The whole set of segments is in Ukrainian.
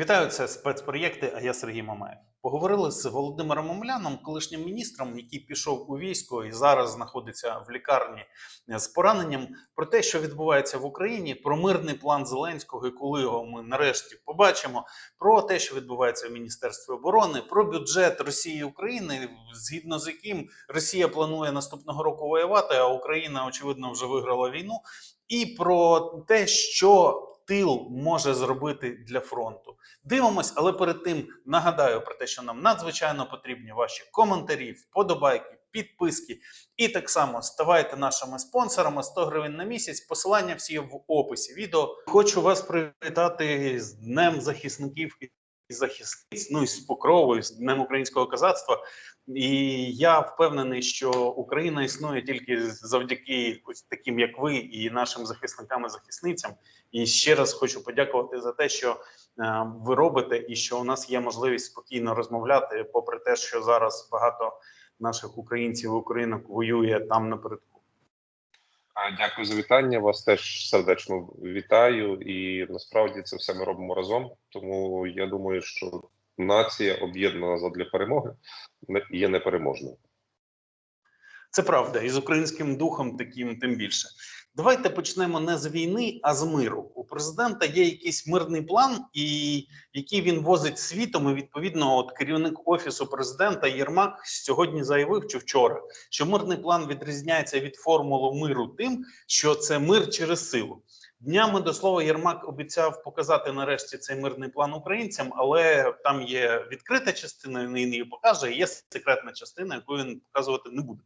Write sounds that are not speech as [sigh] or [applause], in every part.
Вітаю, це спецпроєкти. А я Сергій Мамаєв. Поговорили з Володимиром Омляном, колишнім міністром, який пішов у військо і зараз знаходиться в лікарні з пораненням, про те, що відбувається в Україні, про мирний план Зеленського, і коли його ми нарешті побачимо, про те, що відбувається в Міністерстві оборони, про бюджет Росії і України, згідно з яким Росія планує наступного року воювати, а Україна очевидно вже виграла війну, і про те, що тил може зробити для фронту. Дивимось, але перед тим нагадаю про те, що нам надзвичайно потрібні ваші коментарі, вподобайки, підписки. І так само ставайте нашими спонсорами 100 гривень на місяць. Посилання всі в описі відео. Хочу вас привітати з Днем захисників і захисниць, ну і з покровою, з Днем українського козацтва. І я впевнений, що Україна існує тільки завдяки ось таким, як ви, і нашим захисникам і захисницям. І ще раз хочу подякувати за те, що е, ви робите, і що у нас є можливість спокійно розмовляти, попри те, що зараз багато наших українців і українок воює там напередку. Дякую за вітання. Вас теж сердечно вітаю. І насправді це все ми робимо разом. Тому я думаю, що нація об'єднана задля перемоги є непереможною. Це правда, і з українським духом таким тим більше. Давайте почнемо не з війни, а з миру. У президента є якийсь мирний план, і який він возить світом. І відповідно, от керівник офісу президента Єрмак сьогодні заявив чи вчора, що мирний план відрізняється від формули миру тим, що це мир через силу. Днями до слова Єрмак обіцяв показати нарешті цей мирний план українцям, але там є відкрита частина, він її покаже. Є секретна частина, яку він показувати не буде.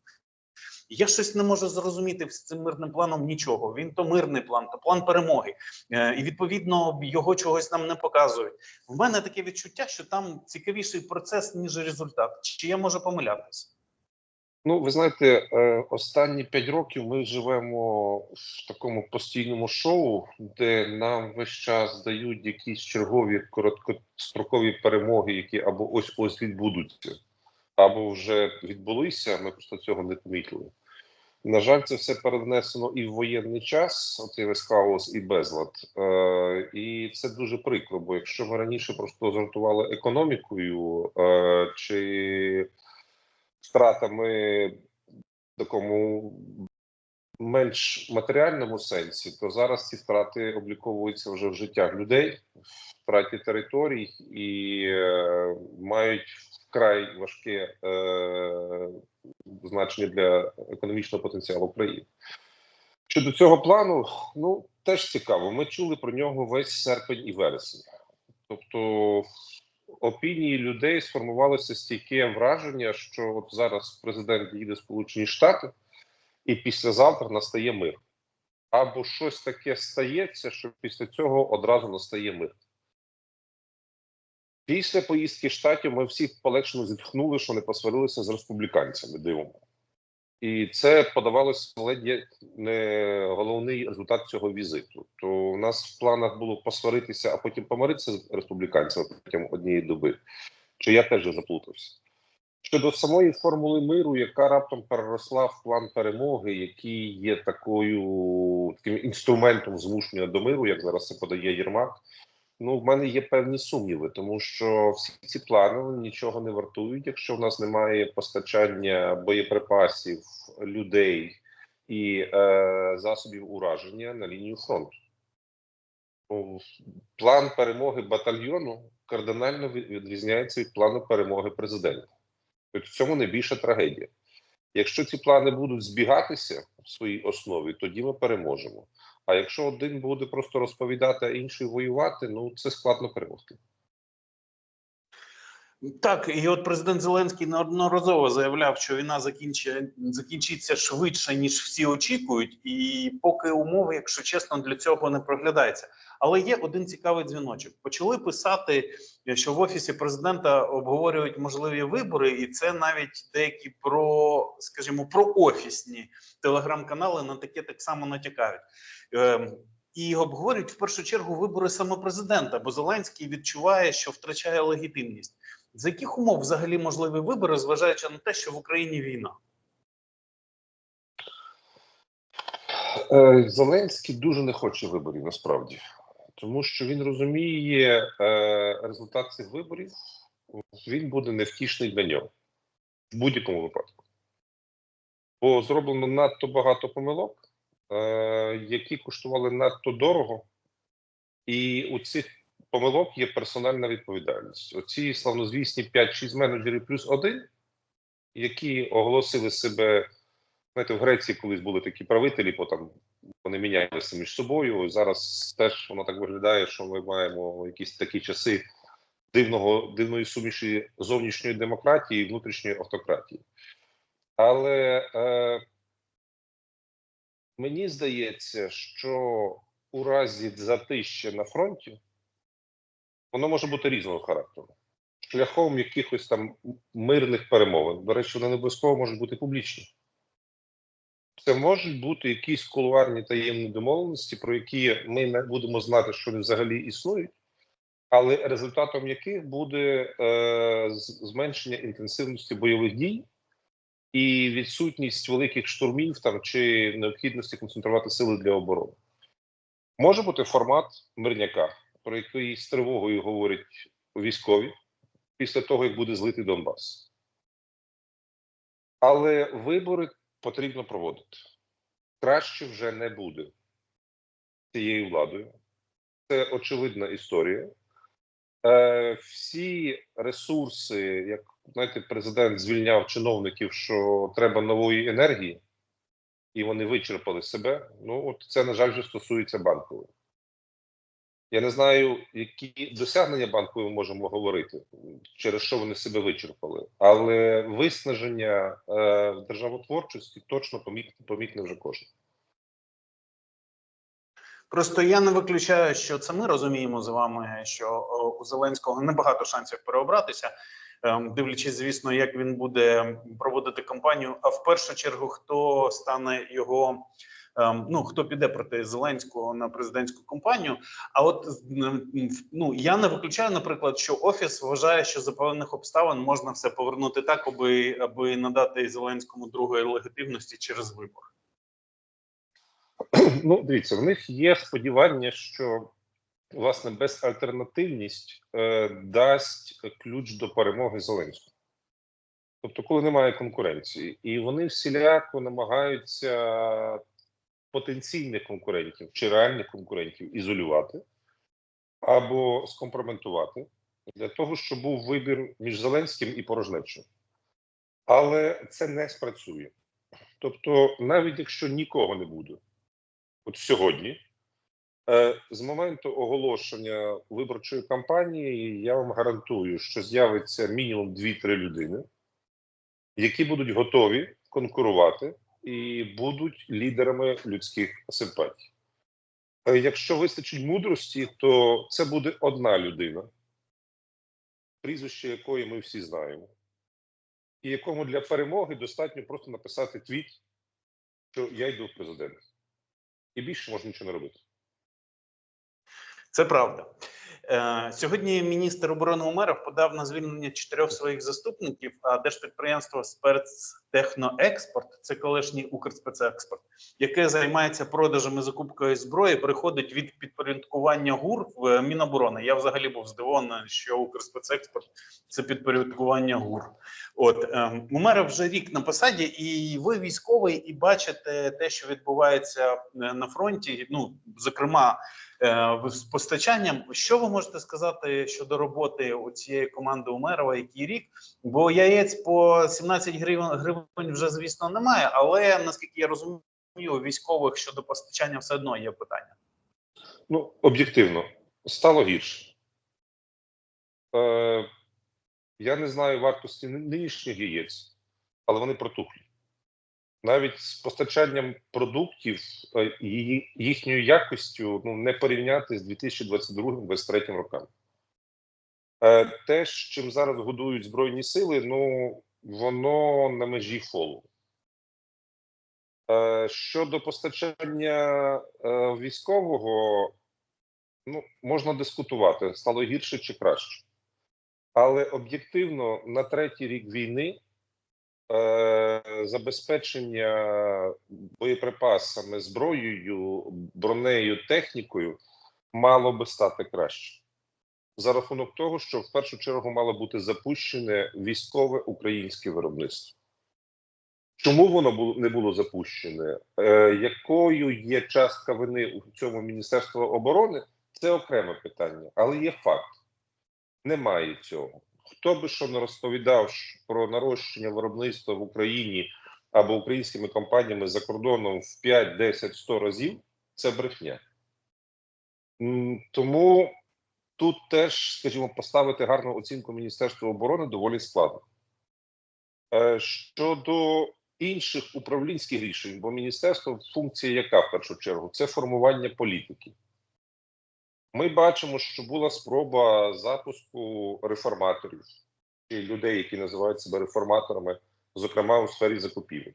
Я щось не можу зрозуміти з цим мирним планом нічого. Він то мирний план, то план перемоги. Е, і відповідно його чогось нам не показують. В мене таке відчуття, що там цікавіший процес, ніж результат. Чи я можу помилятися? Ну, ви знаєте, е, останні п'ять років ми живемо в такому постійному шоу, де нам весь час дають якісь чергові короткострокові перемоги, які або ось ось відбудуться, або вже відбулися. Ми просто цього не помітили. На жаль, це все перенесено і в воєнний час, оцей весь хаос і безлад. Е, і це дуже прикро, бо якщо ми раніше просто жартували економікою е, чи втратами в такому менш матеріальному сенсі, то зараз ці втрати обліковуються вже в життях людей, втраті територій і е, мають вкрай важке е, значення для економічного потенціалу країни. Щодо цього плану, ну теж цікаво. Ми чули про нього весь серпень і вересень. Тобто, опінії людей сформувалося стійке враження, що от зараз президент їде в Сполучені Штати, і післязавтра настає мир. Або щось таке стається, що після цього одразу настає мир. Після поїздки штатів ми всі полегшено зітхнули, що не посварилися з республіканцями дивом. І це подавалося ледь не головний результат цього візиту. То у нас в планах було посваритися, а потім помиритися з республіканцями протягом однієї доби. Чи я теж заплутався? Щодо самої формули миру, яка раптом переросла в план перемоги, який є такою таким інструментом змушення до миру, як зараз це подає Єрмак. Ну, в мене є певні сумніви, тому що всі ці плани нічого не вартують, якщо в нас немає постачання боєприпасів, людей і е, засобів ураження на лінію фронту. Ну, План перемоги батальйону кардинально відрізняється від плану перемоги президента. Тобто в цьому найбільша трагедія. Якщо ці плани будуть збігатися в своїй основі, тоді ми переможемо. А якщо один буде просто розповідати, а інший воювати, ну це складно перемогти. Так, і от президент Зеленський неодноразово заявляв, що війна закінчи, закінчиться швидше, ніж всі очікують, і поки умови, якщо чесно, для цього не проглядається. Але є один цікавий дзвіночок. Почали писати, що в офісі президента обговорюють можливі вибори, і це навіть деякі про, скажімо, про офісні телеграм-канали на таке так само натякають. Ем, і обговорюють в першу чергу вибори саме президента, бо Зеленський відчуває, що втрачає легітимність. За яких умов взагалі можливі вибори, зважаючи на те, що в Україні війна? Е, Зеленський дуже не хоче виборів насправді. Тому що він розуміє е, результат цих виборів, він буде невтішний для нього в будь-якому випадку. Бо зроблено надто багато помилок, е, які коштували надто дорого, і у цих помилок є персональна відповідальність. Оці славнозвісні 5-6 менеджерів плюс один, які оголосили себе. Знаєте, в Греції колись були такі правителі, потім вони мінялися між собою. Зараз теж воно так виглядає, що ми маємо якісь такі часи дивного, дивної суміші зовнішньої демократії і внутрішньої автократії. Але е, мені здається, що у разі затища на фронті воно може бути різного характеру. Шляхом якихось там мирних перемовин. До речі, вони не обов'язково можуть бути публічні. Це можуть бути якісь кулуарні таємні домовленості, про які ми не будемо знати, що вони взагалі існують, але результатом яких буде е, зменшення інтенсивності бойових дій і відсутність великих штурмів там чи необхідності концентрувати сили для оборони. Може бути формат мирняка, про який з тривогою говорять військові після того, як буде злитий Донбас. Але вибори потрібно проводити. Краще вже не буде цією владою. Це очевидна історія. Е, всі ресурси, як знаєте, президент звільняв чиновників, що треба нової енергії, і вони вичерпали себе. Ну, от це, на жаль, вже стосується банкової. Я не знаю, які досягнення банкової ми можемо говорити, через що вони себе вичерпали, але виснаження е, державотворчості точно помітне, помітне вже кожен. Просто я не виключаю, що це ми розуміємо з вами, що у Зеленського небагато шансів переобратися, ем, дивлячись, звісно, як він буде проводити кампанію. А в першу чергу, хто стане його. Ем, Ну, хто піде проти Зеленського на президентську кампанію? А от ну я не виключаю, наприклад, що офіс вважає, що за певних обставин можна все повернути так, аби аби надати Зеленському другої легітимності через вибори. [clears throat] Ну, дивіться, в них є сподівання, що власне безальтернативність е, дасть ключ до перемоги Зеленського. Тобто, коли немає конкуренції, і вони всіляко намагаються потенційних конкурентів чи реальних конкурентів ізолювати або скомпрометувати для того, щоб був вибір між Зеленським і порожнечою. Але це не спрацює. Тобто, навіть якщо нікого не буде, от сьогодні, е, з моменту оголошення виборчої кампанії, я вам гарантую, що з'явиться мінімум 2-3 людини, які будуть готові конкурувати і будуть лідерами людських симпатій. Е, Якщо вистачить мудрості, то це буде одна людина, прізвище якої ми всі знаємо, і якому для перемоги достатньо просто написати твіт, що я йду в президент. І більше можна нічого не робити. Це правда. Е, Сьогодні міністр оборони Умеров подав на звільнення чотирьох своїх заступників. А держпідприємство «Спецтехноекспорт» – це колишній Укрспецекспорт, яке займається продажем і закупкою зброї, переходить від підпорядкування ГУР в Міноборони. Я взагалі був здивований, що Укрспецекспорт – це підпорядкування ГУР. От е, Умеров вже рік на посаді, і ви військовий, і бачите те, що відбувається е, на фронті. Ну зокрема, з постачанням. Що ви можете сказати щодо роботи у цієї команди Умерова, який рік? Бо яєць по 17 гривень, гривень вже звісно немає. Але наскільки я розумію, у військових щодо постачання все одно є питання. Ну, об'єктивно, стало гірше. Е, я не знаю вартості нинішніх яєць, але вони протухлі. Навіть з постачанням продуктів е, її, їхньою якістю ну, не порівняти з 2022-2023 роками. Е, те, чим зараз годують Збройні сили, ну воно на межі фолу. Е, щодо постачання е, військового, ну, можна дискутувати, стало гірше чи краще. Але об'єктивно на третій рік війни е, забезпечення боєприпасами, зброєю, бронею, технікою мало би стати краще за рахунок того, що в першу чергу мало бути запущене військове українське виробництво. Чому воно не було запущене? Е, якою є частка вини у цьому Міністерства оборони? Це окреме питання, але є факт: немає цього. Хто би що не розповідав про нарощення виробництва в Україні або українськими компаніями за кордоном в 5, 10, 100 разів, це брехня. Тому тут теж, скажімо, поставити гарну оцінку Міністерства оборони доволі складно. Е, Щодо інших управлінських рішень, бо міністерство функція яка в першу чергу? Це формування політики. Ми бачимо, що була спроба запуску реформаторів чи людей, які називають себе реформаторами, зокрема у сфері закупівель.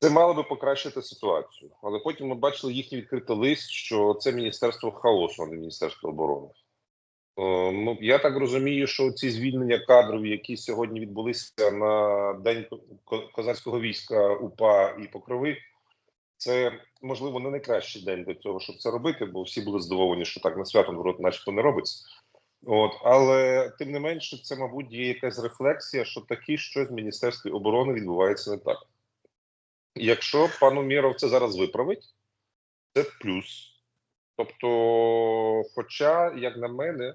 Це мало би покращити ситуацію, але потім ми бачили їхній відкритий лист, що це міністерство хаосу, а не міністерство оборони. Е, Ну, я так розумію, що ці звільнення кадрів, які сьогодні відбулися на день ко- ко- козацького війська УПА і Покрови, це можливо не найкращий день для цього, щоб це робити, бо всі були здивовані, що так на свято народ, начебто, не робиться. От, але тим не менше, це, мабуть, є якась рефлексія, що таки щось в Міністерстві оборони відбувається не так. Якщо пан Умєров це зараз виправить, це плюс. Тобто, хоча, як на мене,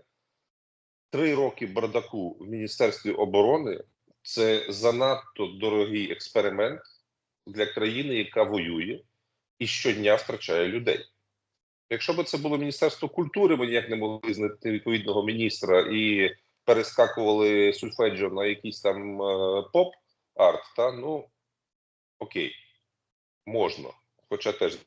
три роки бардаку в Міністерстві оборони це занадто дорогий експеримент для країни, яка воює і щодня втрачає людей. Якщо б це було Міністерство культури, ми ніяк не могли знайти відповідного міністра і перескакували сульфеджіо на якийсь там е, поп-арт, та ну окей, можна. Хоча теж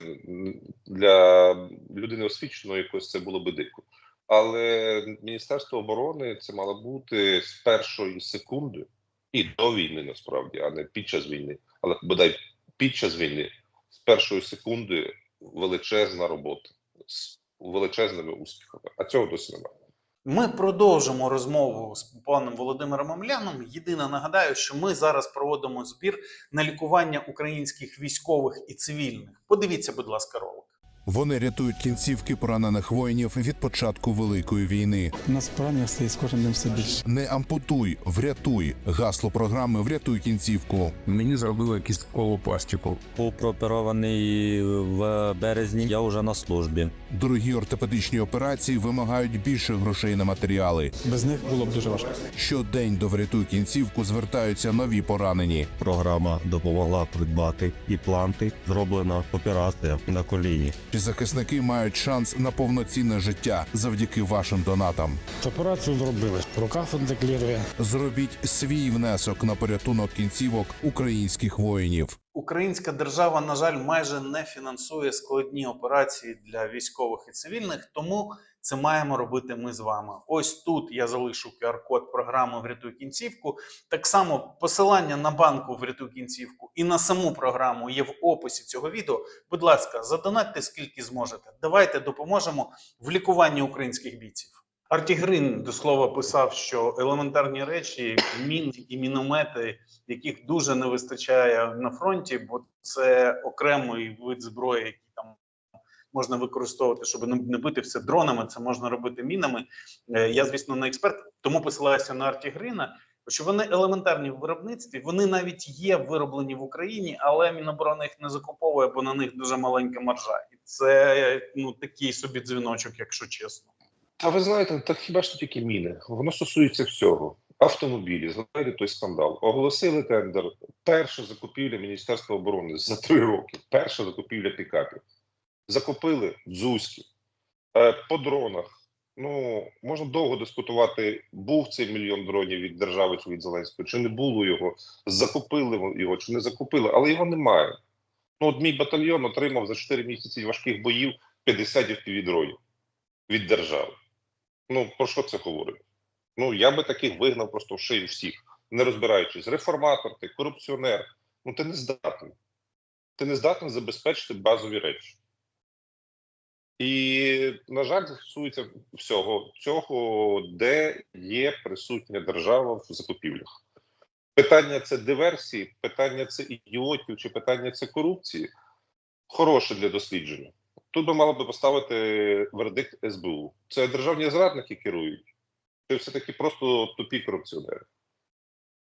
для людини освіченої якось це було би дико. Але Міністерство оборони це мало бути з першої секунди і до війни, насправді, а не під час війни. Але бодай під час війни з першої секунди величезна робота з величезними успіхами. А цього досі немає. Ми продовжимо розмову з паном Володимиром Амляном. Єдине нагадаю, що ми зараз проводимо збір на лікування українських військових і цивільних. Подивіться, будь ласка, ролик. Вони рятують кінцівки поранених воїнів від початку великої війни. У нас поранення стає з кожним днем все більше. Не ампутуй, врятуй. Гасло програми Врятуй кінцівку. Мені зробили кісткову пластику. Був прооперований в березні. Я вже на службі. Дорогі ортопедичні операції вимагають більше грошей на матеріали. Без них було б дуже важко. Щодень до врятуй кінцівку звертаються нові поранені. Програма допомогла придбати і планти. Зроблена операція на коліні. Ці захисники мають шанс на повноцінне життя завдяки вашим донатам. Операцію зробили. Рука фонтеклірує. Зробіть свій внесок на порятунок кінцівок українських воїнів. Українська держава, на жаль, майже не фінансує складні операції для військових і цивільних, тому це маємо робити ми з вами. Ось тут я залишу QR-код програми Врятуй кінцівку. Так само посилання на банку Врятуй кінцівку і на саму програму є в описі цього відео. Будь ласка, задонатьте скільки зможете. Давайте допоможемо в лікуванні українських бійців. Арті Грин до слова писав, що елементарні речі, мін і міномети, яких дуже не вистачає на фронті, бо це окремий вид зброї, який там можна використовувати, щоб не бити все дронами. Це можна робити мінами. Е, Я, звісно, не експерт, тому посилаюся на Арті Грина. Що вони елементарні в виробництві, вони навіть є вироблені в Україні, але Міноборони їх не закуповує, бо на них дуже маленька маржа, і це ну такий собі дзвіночок, якщо чесно. Та ви знаєте, та хіба ж тільки міни? Воно стосується всього. Автомобілі, згадайте той скандал. Оголосили тендер. Перша закупівля Міністерства оборони за три роки. Перша закупівля пікапів. Закупили дзузькі. Е, по дронах. Ну, можна довго дискутувати, був цей мільйон дронів від держави чи від Зеленського, чи не було його, закупили його, чи не закупили, але його немає. Ну, от мій батальйон отримав за 4 місяці важких боїв 50 FPV-дронів від держави. Ну, про що це говорить? Ну, я би таких вигнав просто в шию всіх, не розбираючись. Реформатор, ти корупціонер. Ну, ти не здатний. Ти не здатний забезпечити базові речі. І, на жаль, стосується всього цього, де є присутня держава в закупівлях. Питання це диверсії, питання це ідіотів, чи питання це корупції хороше для дослідження. тут би мало би поставити вердикт СБУ. Це державні зрадники керують, чи все-таки просто тупі корупціонери?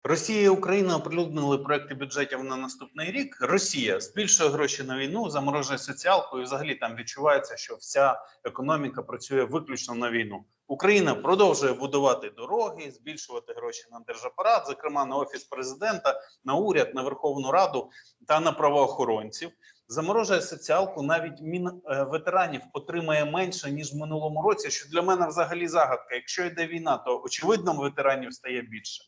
Росія і Україна оприлюднили проекти бюджетів на наступний рік. Росія збільшує гроші на війну, заморожує соціалку, і взагалі там відчувається, що вся економіка працює виключно на війну. Україна продовжує будувати дороги, збільшувати гроші на держапарат, зокрема на офіс президента, на уряд, на Верховну Раду та на правоохоронців. Заморожує соціалку. Навіть мін е, ветеранів отримає менше ніж в минулому році. Що для мене взагалі загадка. Якщо йде війна, то очевидно ветеранів стає більше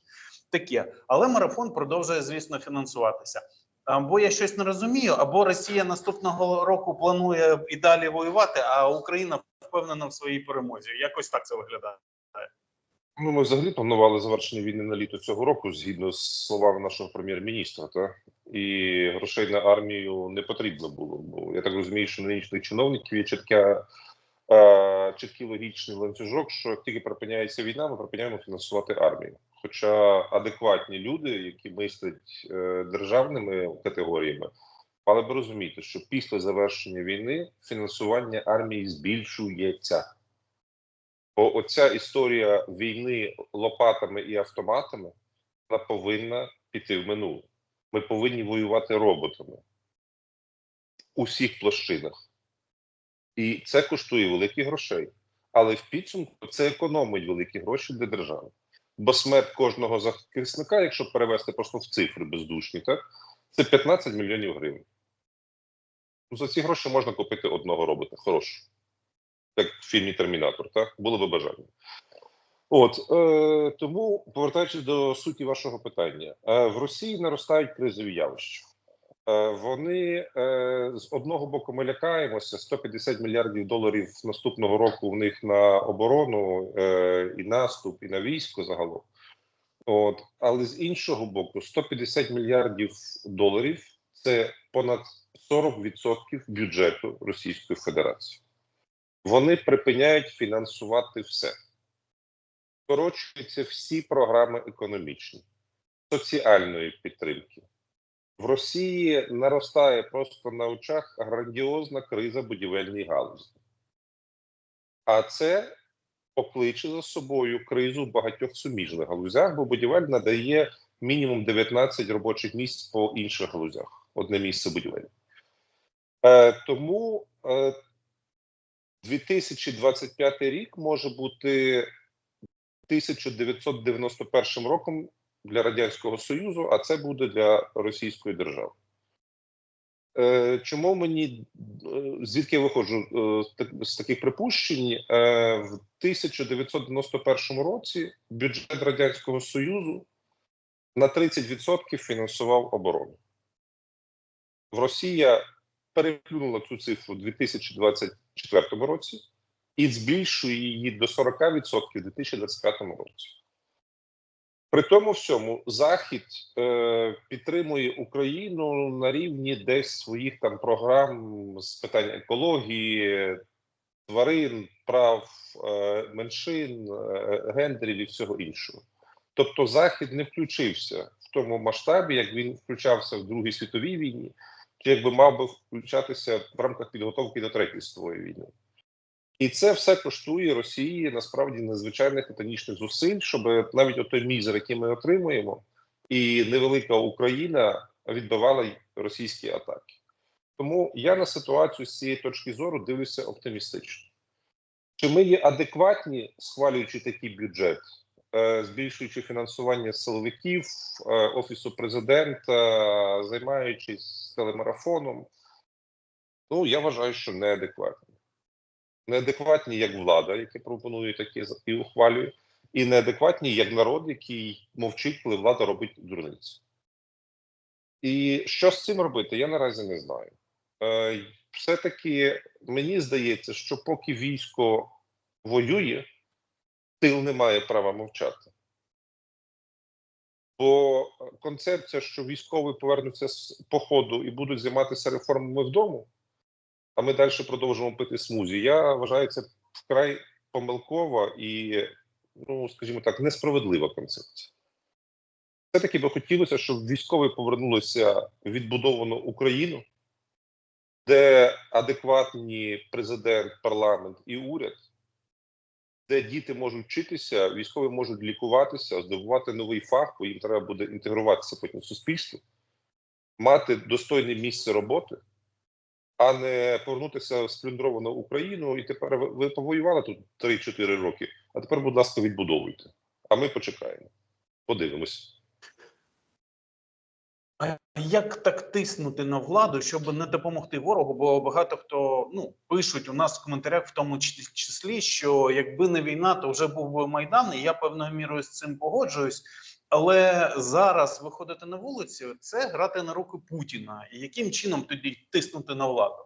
таке. Але марафон продовжує, звісно, фінансуватися. Або я щось не розумію, або Росія наступного року планує і далі воювати, а Україна впевнена в своїй перемозі. Якось так це виглядає. Ну, ми взагалі планували завершення війни на літо цього року, згідно з словами нашого прем'єр-міністра. Та? І грошей на армію не потрібно було. Бо я так розумію, що на нинішніх чиновників є чітка, е, чіткий логічний ланцюжок, що тільки припиняється війна, ми припиняємо фінансувати армію. Хоча адекватні люди, які мислять е, державними категоріями, мали б розуміти, що після завершення війни фінансування армії збільшується. Бо оця історія війни лопатами і автоматами вона повинна піти в минуле. Ми повинні воювати роботами у всіх площинах. І це коштує великі грошей. Але в підсумку це економить великі гроші для держави. Бо смерть кожного захисника, якщо перевести просто в цифри бездушні, так, це 15 мільйонів гривень. Ну, за ці гроші можна купити одного робота. Хорошого як в фільмі Термінатор, так було би бажання. От е, тому, повертаючись до суті вашого питання, е, в Росії наростають кризові явища. Е, вони е, з одного боку ми лякаємося 150 мільярдів доларів наступного року в них на оборону е, і наступ, і на військо загалом. От, але з іншого боку, 150 мільярдів доларів це понад 40% бюджету Російської Федерації вони припиняють фінансувати все. Скорочуються всі програми економічні, соціальної підтримки. В Росії наростає просто на очах грандіозна криза будівельної галузі. А це покличе за собою кризу в багатьох суміжних галузях, бо будівель надає мінімум 19 робочих місць по інших галузях. Одне місце будівель. Е, тому е, 2025 рік може бути 1991 роком для Радянського Союзу, а це буде для Російської держави. Е, Чому мені е, звідки я виходжу е, з таких припущень? В 1991 році бюджет Радянського Союзу на 30% фінансував оборону. Росія переплюнула цю цифру у 2024 році і збільшує її до 40% у 2025 році. При тому всьому Захід е, підтримує Україну на рівні десь своїх там програм з питань екології, тварин, прав е, меншин, е, гендерів і всього іншого. Тобто Захід не включився в тому масштабі, як він включався в Другій світовій війні, чи якби мав би включатися в рамках підготовки до третьої світової війни. І це все коштує Росії насправді надзвичайних титанічних зусиль, щоб навіть отой мізер, який ми отримуємо, і невелика Україна відбивала російські атаки. Тому я на ситуацію з цієї точки зору дивлюся оптимістично. Чи ми є адекватні, схвалюючи такий бюджет, е, збільшуючи фінансування силовиків, е, офісу президента, займаючись телемарафоном? Ну я вважаю, що неадекватні неадекватні як влада, яка пропонує таке і ухвалює, і неадекватні як народ, який мовчить, коли влада робить дурниці. І що з цим робити, я наразі не знаю. Е, Все-таки мені здається, що поки військо воює, тил не має права мовчати. Бо концепція, що військові повернуться з походу і будуть займатися реформами вдома, а ми далі продовжуємо пити смузі. Я вважаю це вкрай помилкова і, ну скажімо так, несправедлива концепція. Все-таки би хотілося, щоб військові повернулися в відбудовану Україну, де адекватні президент, парламент і уряд, де діти можуть вчитися, військові можуть лікуватися, здобувати новий фах, бо їм треба буде інтегруватися потім в суспільство, мати достойне місце роботи, а не повернутися в сплюндровану Україну, і тепер ви, повоювали тут 3-4 роки, а тепер, будь ласка, відбудовуйте. А ми почекаємо. Подивимось. А як так тиснути на владу, щоб не допомогти ворогу? Бо багато хто ну пишуть у нас в коментарях, в тому числі, що якби не війна, то вже був би майдан, і я певною мірою з цим погоджуюсь. Але зараз виходити на вулицю це грати на руки Путіна. І яким чином тоді тиснути на владу?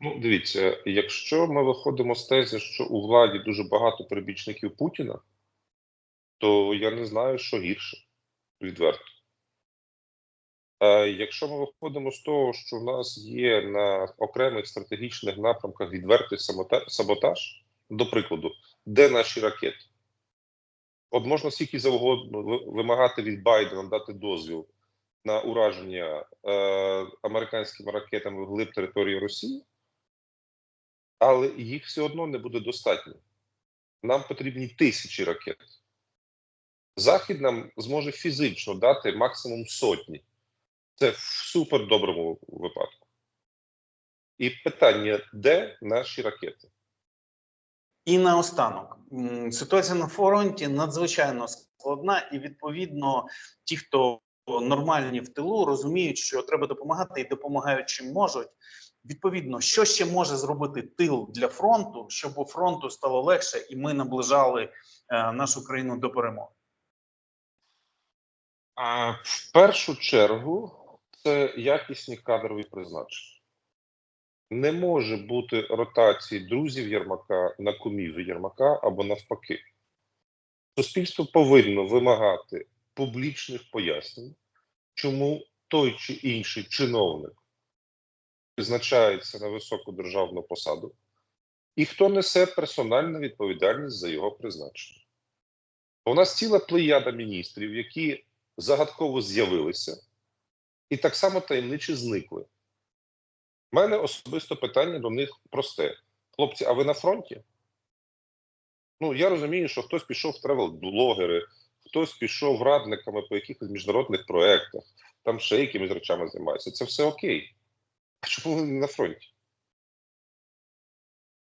Ну, дивіться, якщо ми виходимо з тези, що у владі дуже багато прибічників Путіна, то я не знаю, що гірше, відверто. Е, якщо ми виходимо з того, що в нас є на окремих стратегічних напрямках відвертий саботаж, до прикладу, де наші ракети? От можна скільки завгодно вимагати від Байдена дати дозвіл на ураження е, американськими ракетами вглиб території Росії, але їх все одно не буде достатньо. Нам потрібні тисячі ракет. Захід нам зможе фізично дати максимум сотні. Це в супер доброму випадку. І питання: де наші ракети? І наостанок ситуація на фронті надзвичайно складна, і відповідно ті, хто нормальні в тилу, розуміють, що треба допомагати і допомагають чим можуть. Відповідно, що ще може зробити тил для фронту, щоб у фронту стало легше, і ми наближали е, нашу країну до перемоги. В першу чергу це якісні кадрові призначення. Не може бути ротації друзів Єрмака на кумів Єрмака або навпаки. Суспільство повинно вимагати публічних пояснень, чому той чи інший чиновник призначається на високу державну посаду, і хто несе персональну відповідальність за його призначення. У нас ціла плеяда міністрів, які загадково з'явилися, і так само таємниче зникли. У мене особисто питання до них просте: хлопці, а ви на фронті? Ну, я розумію, що хтось пішов в тревел-блогери, хтось пішов радниками по якихось міжнародних проєктах, там ще якимись речами займається. Це все окей. А чому ви не на фронті?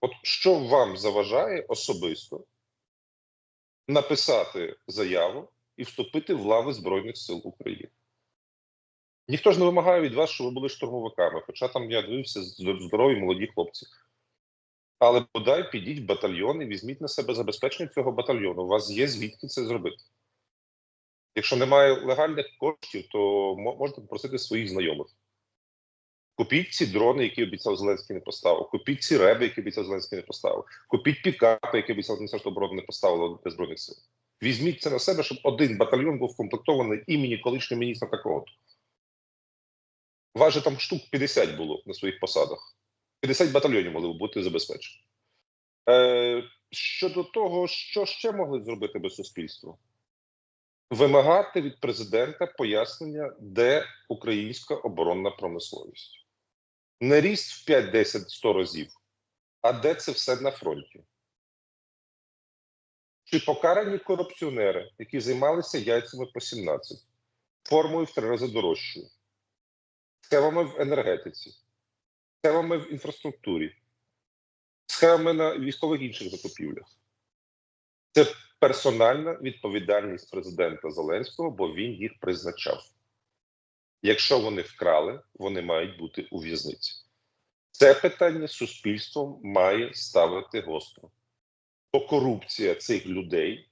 От що вам заважає особисто написати заяву і вступити в лави Збройних сил України? Ніхто ж не вимагає від вас, щоб ви були штурмовиками, хоча там я дивився здорові молоді хлопці. Але бодай підіть в батальйон і візьміть на себе забезпечення цього батальйону. У вас є звідки це зробити. Якщо немає легальних коштів, то мо- можете попросити своїх знайомих. Купіть ці дрони, які обіцяв Зеленський не поставив. Купіть ці реби, які обіцяв Зеленський не поставив. Купіть пікапи, які обіцяв Міністерство оборони не поставило для Збройних сил. Візьміть це на себе, щоб один батальйон був комплектований імені колишнього міністра такого-то. Вас же там штук 50 було на своїх посадах. 50 батальйонів могли бути забезпечені. Е, щодо того, що ще могли зробити би суспільство? Вимагати від президента пояснення, де українська оборонна промисловість. Не ріст в 5, 10, 100 разів, а де це все на фронті. Чи покарані корупціонери, які займалися яйцями по 17, формою в три рази дорожчою, схемами в енергетиці, схемами в інфраструктурі, схемами на військових інших закупівлях. Це персональна відповідальність президента Зеленського, бо він їх призначав. Якщо вони вкрали, вони мають бути у в'язниці. Це питання суспільство має ставити гостро. Бо корупція цих людей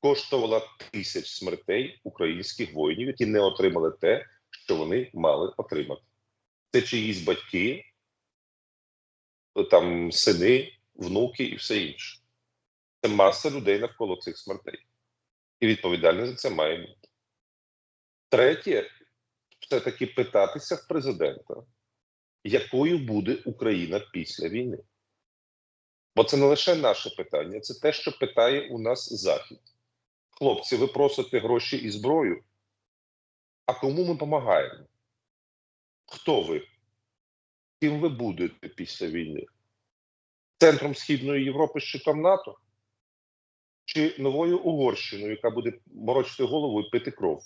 коштувала тисяч смертей українських воїнів, які не отримали те, що вони мали отримати. Це чиїсь батьки, там сини, внуки і все інше. Це маса людей навколо цих смертей. І відповідальність за це має бути. Третє, все-таки питатися в президента, якою буде Україна після війни. Бо це не лише наше питання, це те, що питає у нас Захід. Хлопці, ви просите гроші і зброю. А кому ми допомагаємо? Хто ви? Ким ви будете після війни? Центром Східної Європи з щитом НАТО? Чи новою Угорщиною, яка буде морочити голову і пити кров?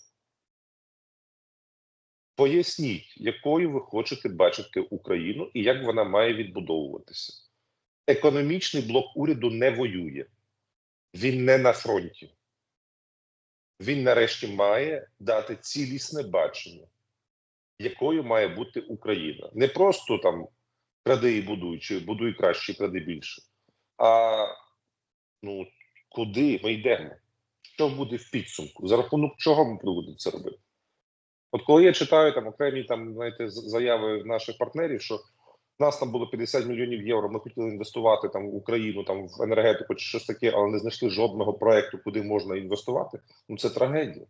Поясніть, якою ви хочете бачити Україну і як вона має відбудовуватися. Економічний блок уряду не воює, він не на фронті. Він нарешті має дати цілісне бачення, якою має бути Україна. Не просто там кради і будуй, чи будуй краще, кради більше. А ну, куди ми йдемо? Що буде в підсумку? За рахунок чого ми будемо це робити? От коли я читаю там окремі там, знаєте, заяви наших партнерів, що в нас там було 50 мільйонів євро, ми хотіли інвестувати там в Україну, там в енергетику чи щось таке, але не знайшли жодного проекту, куди можна інвестувати. Ну це трагедія.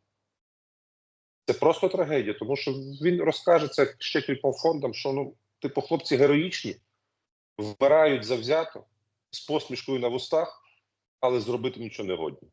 Це просто трагедія, тому що він розкаже це ще кільком фондам, що ну, типу, хлопці героїчні, вбирають завзято з посмішкою на вустах, але зробити нічого не годні.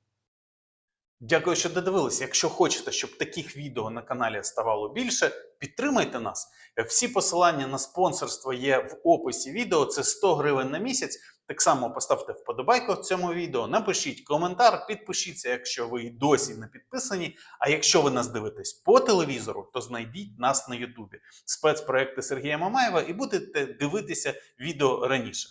Дякую, що додивилися. Якщо хочете, щоб таких відео на каналі ставало більше, підтримайте нас. Всі посилання на спонсорство є в описі відео. Це 100 гривень на місяць. Так само поставте вподобайку цьому відео, напишіть коментар, підпишіться, якщо ви досі не підписані. А якщо ви нас дивитесь по телевізору, то знайдіть нас на Ютубі. Спецпроекти Сергія Мамаєва і будете дивитися відео раніше.